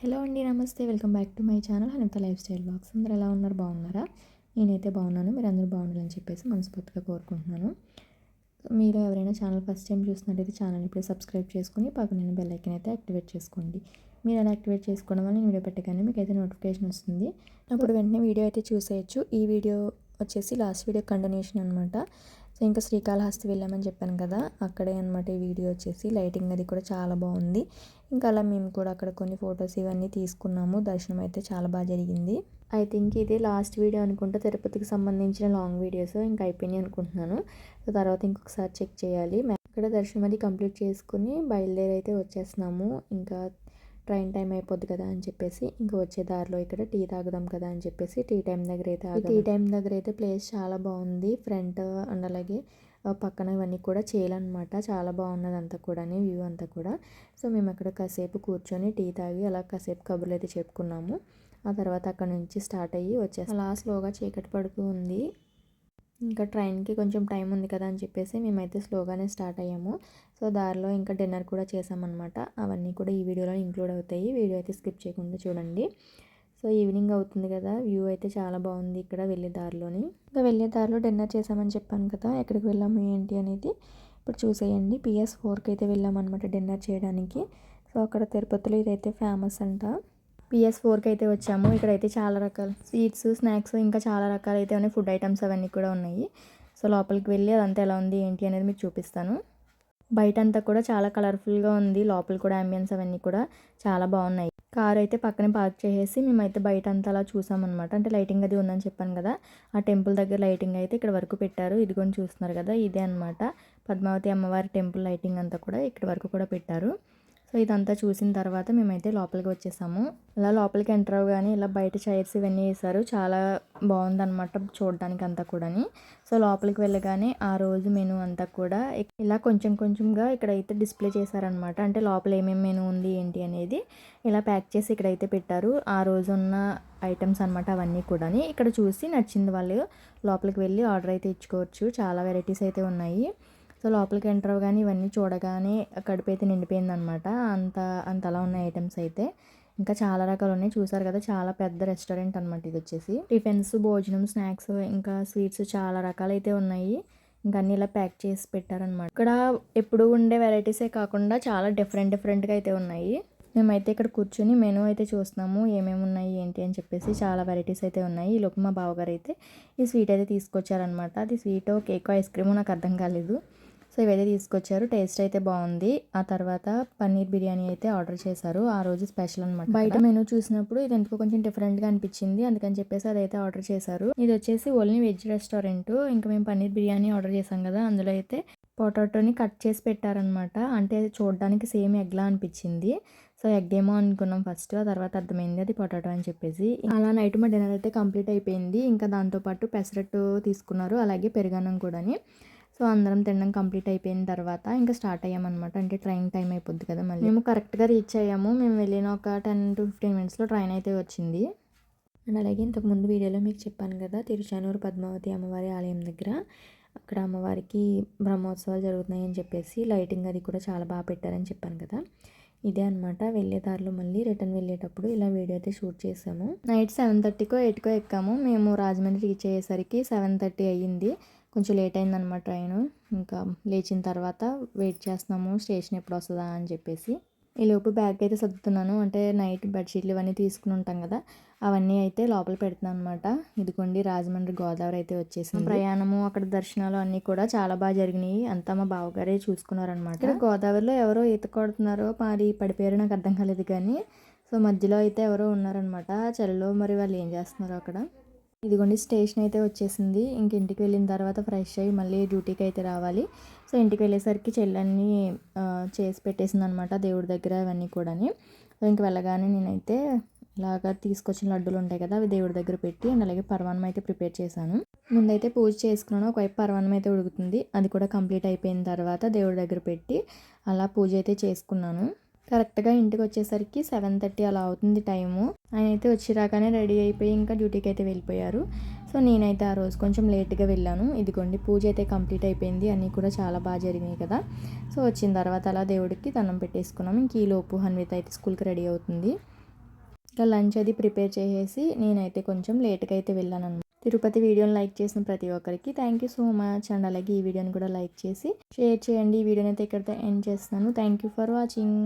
Hello అండి నమస్తే. Welcome back to my channel Hanitha lifestyle blogs. అందరు ఎలా ఉన్నారు? బాగున్నారా? నేనైతే బాగున్నాను. మీరు అందరూ బాగుండాలని చెప్పేసి మనస్ఫూర్తిగా కోరుకుంటున్నాను. మీరు ఎవరైనా ఛానల్ ఫస్ట్ టైం చూసినట్టయితే ఛానల్ ఇప్పుడు సబ్స్క్రైబ్ చేసుకుని పక్కన బెల్ ఐకన్ అయితే యాక్టివేట్ చేసుకోండి. మీరు అలా యాక్టివేట్ చేసుకోవడం వల్ల నేను వీడియో పెట్టగానే మీకు అయితే నోటిఫికేషన్ వస్తుంది. అప్పుడు వెంటనే వీడియో అయితే చూసేయచ్చు. ఈ వీడియో వచ్చేసి లాస్ట్ వీడియో కంటిన్యూషన్ అనమాట సో ఇంకా శ్రీకాళహస్తి వెళ్ళామని చెప్పాను కదా అక్కడే అనమాట ఈ వీడియో వచ్చేసి. లైటింగ్ అది కూడా చాలా బాగుంది. ఇంకా అలా మేము కూడా అక్కడ కొన్ని ఫొటోస్ ఇవన్నీ తీసుకున్నాము. దర్శనం అయితే చాలా బాగా జరిగింది. ఐ థింక్ ఇది లాస్ట్ వీడియో అనుకుంటే. తిరుపతికి సంబంధించిన లాంగ్ వీడియోస్ ఇంకా అయిపోయినాయి అనుకుంటున్నాను. సో తర్వాత ఇంకొకసారి చెక్ చేయాలి. ఇక్కడ దర్శనం అది కంప్లీట్ చేసుకుని బయలుదేరి అయితే వచ్చేస్తున్నాము. ఇంకా ట్రైన్ టైం అయిపోద్ది కదా అని చెప్పేసి ఇంకా వచ్చే దారిలో ఇక్కడ టీ తాగుదాం కదా అని చెప్పేసి టీ టైం దగ్గర అయితే టీ టైం దగ్గర అయితే ప్లేస్ చాలా బాగుంది. ఫ్రంట్ అండ్ అలాగే పక్కన ఇవన్నీ కూడా చేయాలన్నమాట. చాలా బాగున్నది అంతా కూడా వ్యూ అంతా కూడా. సో మేము అక్కడ కాసేపు కూర్చొని టీ తాగి అలా కాసేపు కబుర్లు అయితే చెప్పుకున్నాము. ఆ తర్వాత అక్కడ నుంచి స్టార్ట్ అయ్యి వచ్చేసి అలా స్లోగా చీకటి పడుతూ ఉంది. ఇంకా ట్రైన్కి కొంచెం టైం ఉంది కదా అని చెప్పేసి మేమైతే స్లోగానే స్టార్ట్ అయ్యాము. సో దారిలో ఇంకా డిన్నర్ కూడా చేసామన్నమాట. అవన్నీ కూడా ఈ వీడియోలో ఇంక్లూడ్ అవుతాయి. వీడియో అయితే స్కిప్ చేయకుండా చూడండి. సో ఈవినింగ్ అవుతుంది కదా వ్యూ అయితే చాలా బాగుంది ఇక్కడ వెళ్ళే దారిలోని. ఇంకా వెళ్ళే దారిలో డిన్నర్ చేసామని చెప్పాను కదా ఎక్కడికి వెళ్ళాము ఏంటి అనేది ఇప్పుడు చూసేయండి. పిఎస్ ఫోర్కి అయితే వెళ్ళామన్నమాట డిన్నర్ చేయడానికి. సో అక్కడ తిరుపతిలో ఇదైతే ఫేమస్ అంట. పిఎస్ ఫోర్కి అయితే వచ్చాము. ఇక్కడైతే చాలా రకాల స్వీట్స్ స్నాక్స్ ఇంకా చాలా రకాలు అయితే ఉన్నాయి. ఫుడ్ ఐటమ్స్ అవన్నీ కూడా ఉన్నాయి. సో లోపలికి వెళ్ళి అదంతా ఎలా ఉంది ఏంటి అనేది మీకు చూపిస్తాను. బయట అంతా కూడా చాలా కలర్ఫుల్గా ఉంది. లోపల కూడా అంబియన్స్ అవన్నీ కూడా చాలా బాగున్నాయి. కార్ అయితే పక్కనే పార్క్ చేసేసి మేమైతే బయట అంతా అలా చూసామన్నమాట. అంటే లైటింగ్ అది ఉందని చెప్పాను కదా. ఆ టెంపుల్ దగ్గర లైటింగ్ అయితే ఇక్కడ వరకు పెట్టారు. ఇది కూడా చూస్తున్నారు కదా ఇదే అనమాట పద్మావతి అమ్మవారి టెంపుల్ లైటింగ్ అంతా కూడా ఇక్కడ వరకు కూడా పెట్టారు. సో ఇదంతా చూసిన తర్వాత మేమైతే లోపలికి వచ్చేసాము. ఇలా లోపలికి ఎంటర్ అవ్వగానే ఇలా బయట చైర్స్ ఇవన్నీ వేశారు. చాలా బాగుందన్నమాట చూడడానికి అంతా కూడాని. సో లోపలికి వెళ్ళగానే ఆ రోజు మెనూ అంతా కూడా ఇలా కొంచెం కొంచెంగా ఇక్కడైతే డిస్ప్లే చేశారనమాట అంటే లోపల ఏమేమి మెనూ ఉంది ఏంటి అనేది ఇలా ప్యాక్ చేసి ఇక్కడైతే పెట్టారు. ఆ రోజు ఉన్న ఐటమ్స్ అనమాట అవన్నీ కూడా ఇక్కడ చూసి నచ్చింది వాళ్ళు లోపలికి వెళ్ళి ఆర్డర్ అయితే ఇచ్చుకోవచ్చు. చాలా వెరైటీస్ అయితే ఉన్నాయి. సో లోపలికి ఎంటర్ కానీ ఇవన్నీ చూడగానే కడుపు అయితే నిండిపోయింది అనమాట అంత అంతలా ఉన్న ఐటమ్స్ అయితే. ఇంకా చాలా రకాలు ఉన్నాయి. చూసారు కదా చాలా పెద్ద రెస్టారెంట్ అనమాట ఇది వచ్చేసి. టిఫిన్స్ భోజనం స్నాక్స్ ఇంకా స్వీట్స్ చాలా రకాలు అయితే ఉన్నాయి. ఇంకా అన్ని ఇలా ప్యాక్ చేసి పెట్టారనమాట ఇక్కడ ఎప్పుడు ఉండే వెరైటీసే కాకుండా చాలా డిఫరెంట్ డిఫరెంట్గా అయితే ఉన్నాయి. మేమైతే ఇక్కడ కూర్చొని మెనూ అయితే చూస్తున్నాము. ఏమేమి ఉన్నాయి ఏంటి అని చెప్పేసి చాలా వెరైటీస్ అయితే ఉన్నాయి. ఈ లోపు మా బావగారు అయితే ఈ స్వీట్ అయితే తీసుకొచ్చారనమాట అది స్వీట్ కేక్ ఐస్ క్రీమ్ నాకు అర్థం కాలేదు. సో ఇవైతే తీసుకొచ్చారు. టేస్ట్ అయితే బాగుంది. ఆ తర్వాత పన్నీర్ బిర్యానీ అయితే ఆర్డర్ చేశారు. ఆ రోజు స్పెషల్ అనమాట బయట మెనూ చూసినప్పుడు ఇది ఎందుకు కొంచెం డిఫరెంట్గా అనిపించింది. అందుకని చెప్పేసి అదైతే ఆర్డర్ చేశారు. ఇది వచ్చేసి ఓన్లీ వెజ్ రెస్టారెంట్. ఇంకా మేము పన్నీర్ బిర్యానీ ఆర్డర్ చేసాం కదా అందులో అయితే పొటాటోని కట్ చేసి పెట్టారనమాట అంటే చూడడానికి సేమ్ ఎగ్లా అనిపించింది. సో ఎగ్ ఏమో అనుకున్నాం ఫస్ట్. ఆ తర్వాత అర్థమైంది అది పొటాటో అని చెప్పేసి. అలా నైట్ మా డిన్నర్ అయితే కంప్లీట్ అయిపోయింది. ఇంకా దాంతోపాటు పెసరట్టు తీసుకున్నారు. అలాగే పెరుగన్నం కూడాని. సో అందరం తినడం కంప్లీట్ అయిపోయిన తర్వాత ఇంకా స్టార్ట్ అయ్యామన్నమాట. అంటే ట్రైన్ టైం అయిపోద్ది కదా మళ్ళీ. మేము కరెక్ట్గా రీచ్ అయ్యాము. మేము వెళ్ళిన ఒక టెన్ టు ఫిఫ్టీన్ మినిట్స్లో ట్రైన్ అయితే వచ్చింది. అండ్ అలాగే ఇంతకుముందు వీడియోలో మీకు చెప్పాను కదా తిరుచానూరు పద్మావతి అమ్మవారి ఆలయం దగ్గర. అక్కడ అమ్మవారికి బ్రహ్మోత్సవాలు జరుగుతున్నాయి అని చెప్పేసి లైటింగ్ అది కూడా చాలా బాగా పెట్టారని చెప్పాను కదా. ఇదే అనమాట వెళ్ళే దారిలో మళ్ళీ రిటర్న్ వెళ్ళేటప్పుడు ఇలా వీడియో అయితే షూట్ చేసాము. నైట్ సెవెన్ థర్టీకో ఎయిట్కో ఎక్కాము. మేము రాజమండ్రి రీచ్ అయ్యేసరికి సెవెన్ థర్టీ అయ్యింది. కొంచెం లేట్ అయిందనమాట ట్రైన్. ఇంకా లేచిన తర్వాత వెయిట్ చేస్తున్నాము స్టేషన్ ఎప్పుడు వస్తుందా అని చెప్పేసి. ఈలోపు బ్యాగ్ అయితే సర్దుతున్నాను. అంటే నైట్ బెడ్షీట్లు ఇవన్నీ తీసుకుని ఉంటాం కదా అవన్నీ అయితే లోపల పెడుతున్నాను అనమాట ఇదిగోండి రాజమండ్రి గోదావరి అయితే వచ్చేసింది. ప్రయాణము అక్కడ దర్శనాలు అన్నీ కూడా చాలా బాగా జరిగినాయి. అంతా మా బావగారే చూసుకున్నారనమాట ఇక్కడ గోదావరిలో ఎవరో ఈత కొడుతున్నారో మరి పడిపోయారో నాకు అర్థం కాలేదు కానీ సో మధ్యలో అయితే ఎవరో ఉన్నారనమాట చలిలో మరి వాళ్ళు ఏం చేస్తున్నారు అక్కడ. ఇదిగోండి స్టేషన్ అయితే వచ్చేసింది. ఇంక ఇంటికి వెళ్ళిన తర్వాత ఫ్రెష్ అయ్యి మళ్ళీ డ్యూటీకి అయితే రావాలి. సో ఇంటికి వెళ్ళేసరికి చెల్లెన్ని చేసి పెట్టేసింది అనమాట దేవుడి దగ్గర అవన్నీ కూడాని. సో ఇంక వెళ్ళగానే నేనైతే ఇలాగా తీసుకొచ్చిన లడ్డూలు ఉంటాయి కదా అవి దేవుడి దగ్గర పెట్టి అండ్ అలాగే పర్వాణం అయితే ప్రిపేర్ చేశాను. ముందైతే పూజ చేసుకున్నాను. ఒకవైపు పర్వాణం అయితే ఉడుకుతుంది. అది కూడా కంప్లీట్ అయిపోయిన తర్వాత దేవుడి దగ్గర పెట్టి అలా పూజ అయితే చేసుకున్నాను. కరెక్ట్గా ఇంటికి వచ్చేసరికి సెవెన్ థర్టీ అలా అవుతుంది టైము. ఆయన అయితే వచ్చి రాగానే రెడీ అయిపోయి ఇంకా డ్యూటీకి అయితే వెళ్ళిపోయారు. సో నేనైతే ఆ రోజు కొంచెం లేట్గా వెళ్ళాను. ఇదిగోండి పూజ అయితే కంప్లీట్ అయిపోయింది. అన్నీ కూడా చాలా బాగా జరిగినాయి కదా. సో వచ్చిన తర్వాత అలా దేవుడికి దండం పెట్టేసుకున్నాం. ఇంక ఈ లోపు హన్విత అయితే స్కూల్కి రెడీ అవుతుంది. ఇంకా లంచ్ అది ప్రిపేర్ చేసేసి నేనైతే కొంచెం లేట్గా అయితే వెళ్ళాను తిరుపతి వీడియోని లైక్ చేసిన ప్రతి ఒక్కరికి thank you so much. And అలాగే ఈ వీడియోని కూడా లైక్ చేసి షేర్ చేయండి. ఈ వీడియోని అయితే ఇక్కడితో ఎండ్ చేస్తున్నాను. Thank you for watching.